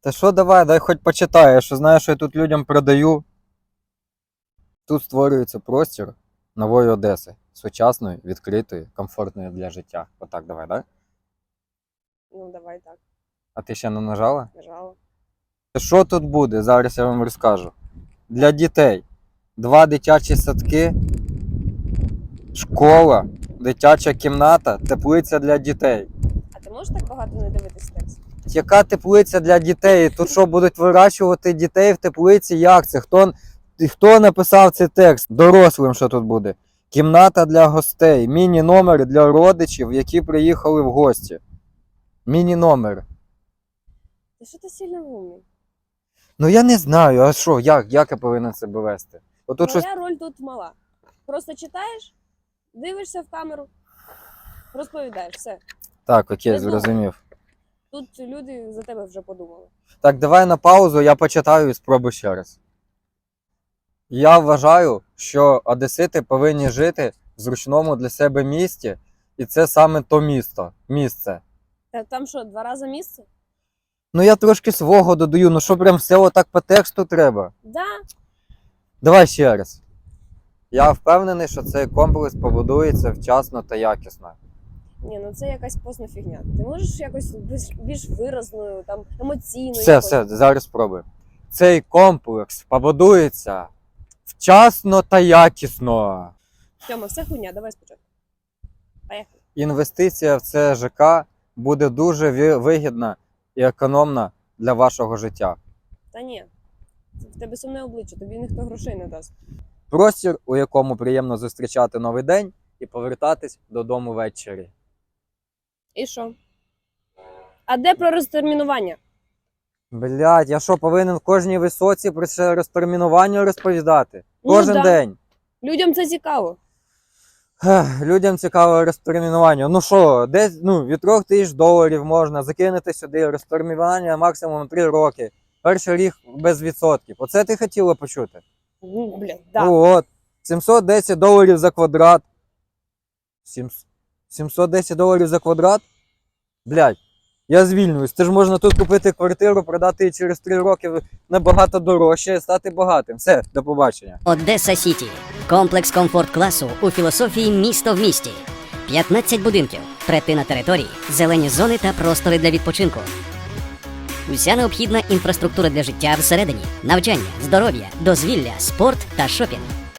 Та що давай, дай хоч почитаю, я що знаю, що я тут людям продаю. Тут створюється простір нової Одеси. Сучасної, відкритої, комфортної для життя. Отак, давай, так? Ну, давай так, А ти ще не нажала? нажала. Що тут буде? Зараз я вам розкажу. Для дітей. Два дитячі садки, школа, дитяча кімната, теплиця для дітей. А ти можеш так багато не дивитись текст? Яка теплиця для дітей? Тут що будуть вирощувати дітей в теплиці? Як це? Хто, хто написав цей текст? Дорослим, що тут буде? Кімната для гостей, міні-номери для родичів, які приїхали в гості. Міні-номер. Що ти сильно умний? Ну я не знаю, а що, як, як я повинен себе вести? Отут щось. Роль тут мала. Просто читаєш, дивишся в камеру, розповідаєш, все. Так, окей, зрозумів. Тут люди за тебе вже подумали. Так, давай на паузу, я почитаю і спробую ще раз. Я вважаю, що одесити повинні жити в зручному для себе місті, і це саме то місто, місце. Та там що, два рази місце? Ну я трошки свого додаю, ну що прям все отак по тексту треба. Да, Давай ще раз. Я впевнений, що цей комплекс побудується вчасно та якісно. Ні, ну це якась посна фігня. Ти можеш якось більш, більш виразною, там емоційною. Все, якось? все, зараз спробуємо. Цей комплекс побудується вчасно та якісно. Тьома, все хуйня, давай спочатку. Поїхали. Інвестиція в це ЖК буде дуже ві- вигідна і економна для вашого життя. Та ні. В тебе сумне обличчя, тобі ніхто грошей не дасть. Простір, у якому приємно зустрічати новий день і повертатись додому ввечері. І що? А де про розтермінування? Блять, я що повинен в кожній висоці про це розтермінування розповідати? Кожен ну, да. день. Людям це цікаво. Ех, Людям цікаво розтермінування. Ну що, десь ну, від 3 тисяч доларів можна закинути сюди розтермінування максимум 3 роки. Перший рік без відсотків. Оце ти хотіла почути? Ну, блядь, да. Ну от. 710 доларів за квадрат. Сім- 710 доларів за квадрат? Блядь, я звільнююсь. Це ж можна тут купити квартиру, продати її через 3 роки набагато дорожче стати багатим. Все, до побачення. Одеса Сіті. Комплекс комфорт класу у філософії місто в місті. 15 будинків, третина території, зелені зони та простори для відпочинку. Уся необхідна інфраструктура для життя всередині, навчання, здоров'я, дозвілля, спорт та шопінг.